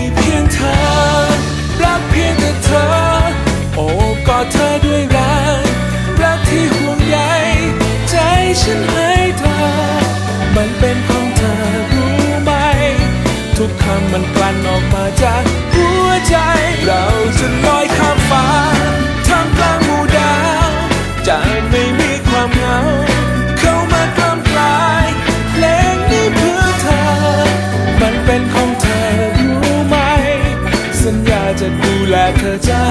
ีำมันกลั่นออกมาจากหัวใจ เราจะลอยข้ามฟ้าท่ามกลางหมู่ดาวจะไม่มีความเหงา เข้ามากล้ำกลายเพลงนี้เพื่อเธอ มันเป็นของเธอรู้ไหม สัญญาจะดูแลเธอจ้า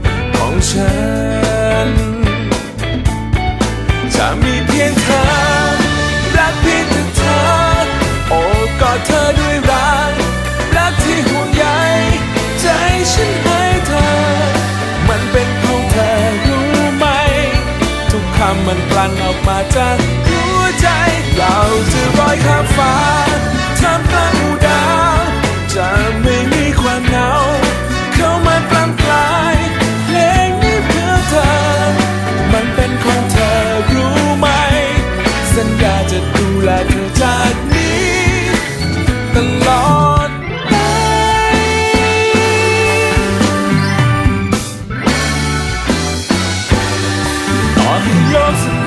ฉัน จะมีเพียงเธอ รักเพียงแต่เธอ โอ้กอดเธอด้วยรัก รักที่ห่วงใยใจฉันให้เธอ มันเป็นของเธอรู้ไหม ทุกคำมันกลั่นออกมาจากหัวใจ เราจะลอยข้ามฟ้า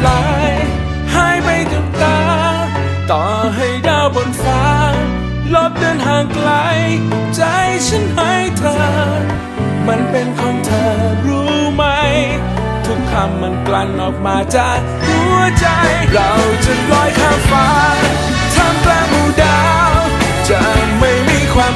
ลายหายไปกับตา ต่อให้ดาวบนฟ้า ลบเดินห่างไกล ใจฉันให้เธอ มันเป็นของเธอรู้ไหม ทุกคำมันกลั่นออกมาจากหัวใจ เราจะลอยข้ามฟ้าท่ามกลางหมู่ดาว จะไม่มีความ